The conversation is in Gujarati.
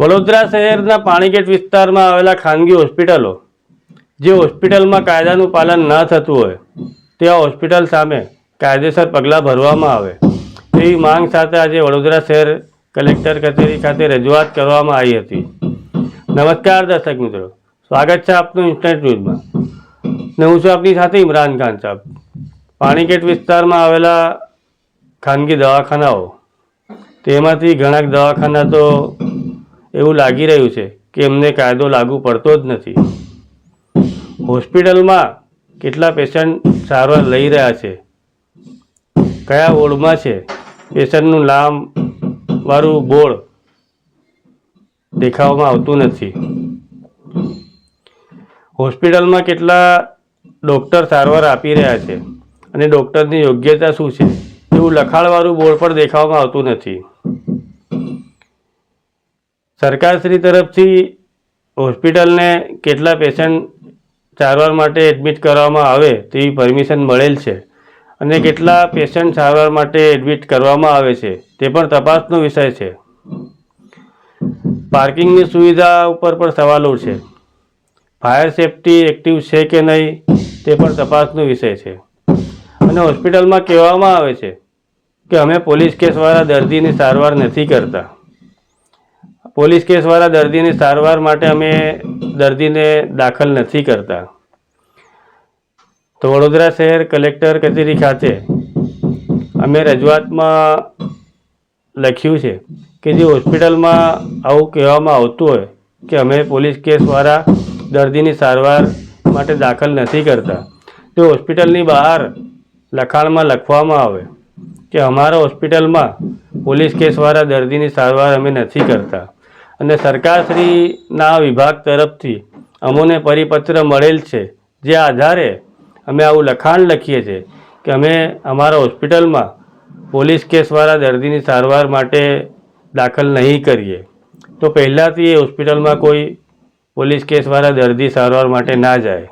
વડોદરા શહેરના પાણીગેટ વિસ્તારમાં આવેલા ખાનગી હોસ્પિટલો, જે હોસ્પિટલમાં કાયદાનું પાલન ન થતું હોય તેવા હોસ્પિટલ સામે કાયદેસર પગલાં ભરવામાં આવે. તેવી માંગ સાથે આજે વડોદરા શહેર કલેક્ટર કચેરી ખાતે રજૂઆત કરવામાં આવી હતી. નમસ્કાર દર્શક મિત્રો. સ્વાગત છે આપનું ઇન્સ્ટન્ટ ન્યૂઝમાં. ને હું છું આપની સાથે ઇમરાન ખાન સાહેબ. પાણીગેટ વિસ્તારમાં આવેલા ખાનગી દવાખાનાઓ. તેમાંથી ઘણા દવાખાના તો એવું લાગી રહ્યું છે કે એમને કાયદો લાગુ પડતો જ નથી. હોસ્પિટલમાં કેટલા પેશન્ટ સારવાર લઈ રહ્યા છે? કયા વોર્ડમાં છે? પેશન્ટનું નામ વાળું બોર્ડ દેખાવામાં આવતું નથી. હોસ્પિટલમાં કેટલા ડૉક્ટર સારવાર આપી રહ્યા છે અને ડૉક્ટરની યોગ્યતા શું છે? એવું લખાણવાળું બોર્ડ પણ દેખાવામાં આવતું નથી. સરકારશ્રી તરફથી હોસ્પિટલને કેટલા પેશન્ટ સારવાર માટે એડમિટ કરવામાં આવે તેવી પરમિશન મળેલ છે અને કેટલા પેશન્ટ સારવાર માટે એડમિટ કરવામાં આવે છે તે પણ તપાસનો વિષય છે. પાર્કિંગની સુવિધા ઉપર પણ સવાલો છે. ફાયર સેફટી એક્ટિવ છે કે નહીં તે પણ તપાસનો વિષય છે. અને હોસ્પિટલમાં કહેવામાં આવે છે કે અમે પોલીસ કેસવાળા દર્દીની સારવાર નથી કરતા. પોલીસ કેસવાળા દર્દીની સારવાર માટે અમે દર્દીને દાખલ નથી કરતા. તો વડોદરા શહેર કલેક્ટર કચેરી ખાતે અમે રજૂઆતમાં લખ્યું છે કે જે હોસ્પિટલમાં આવું કહેવામાં આવતું હોય કે અમે પોલીસ કેસવાળા દર્દીની સારવાર માટે દાખલ નથી કરતા. તે હોસ્પિટલની બહાર લખાણમાં લખવામાં આવે કે અમારા હોસ્પિટલમાં પોલીસ કેસવાળા દર્દીની સારવાર અમે નથી કરતા. અને સરકારશ્રીના વિભાગ તરફથી અમોને પરિપત્ર મળેલ છે, જે આધારે અમે આવું લખાણ લખીએ છીએ કે અમે અમારા હોસ્પિટલમાં પોલીસ કેસવાળા દર્દીની સારવાર માટે દાખલ નહીં કરીએ. તો પહેલાંથી એ હોસ્પિટલમાં કોઈ પોલીસ કેસવાળા દર્દી સારવાર માટે ના જાય.